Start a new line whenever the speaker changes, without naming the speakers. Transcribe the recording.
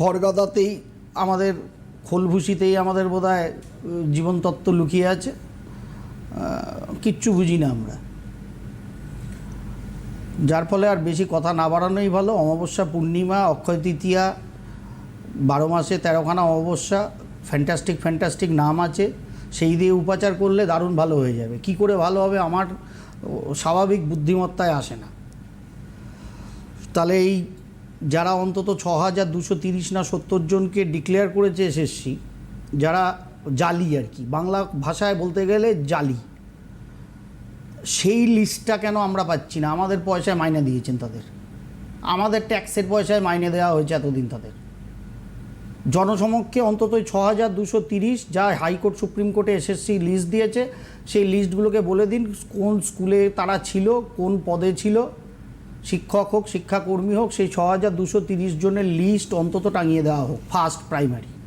খড়গাদাতেই আমাদের খোলভুসিতেই আমাদের বোধহয় জীবনতত্ত্ব লুকিয়ে আছে। কিচ্ছু বুঝি না আমরা। যার ফলে আর বেশি কথা না বাড়ানোই ভালো। অমাবস্যা, পূর্ণিমা, অক্ষয় তৃতীয়া, বারো মাসে তেরোখানা অমাবস্যা ফ্যান্টাস্টিক ফ্যান্টাস্টিক নাম আছে। সেই দিয়ে উপাচার করলে দারুণ ভালো হয়ে যাবে। কি করে ভালো হবে আমার স্বাভাবিক বুদ্ধিমত্তায় আসে না। তাহলে এই যারা অন্তত ছ হাজার দুশো তিরিশ না সত্তর জনকে ডিক্লেয়ার করেছে এসএসসি যারা জালি আর কি, বাংলা ভাষায় বলতে গেলে জালি। সেই লিস্টটা কেন আমরা পাচ্ছি না? আমাদের পয়সায় মাইনে দিয়েছেন তাদের। আমাদের ট্যাক্সের পয়সায় মাইনে দেওয়া হয়েছে এতদিন তাদের। জনসমক্ষে অন্তত ছ হাজার দুশো তিরিশ যা হাইকোর্ট, সুপ্রিম কোর্টে এসএসসি লিস্ট দিয়েছে, সেই লিস্টগুলোকে বলে দিন, কোন স্কুলে তারা ছিল, কোন পদে ছিল শিক্ষক হোক, শিক্ষাকর্মী হোক, সেই ছ হাজার দুশো তিরিশ জনের লিস্ট অন্তত টাঙিয়ে দেওয়া হোক ফার্স্ট প্রাইমারি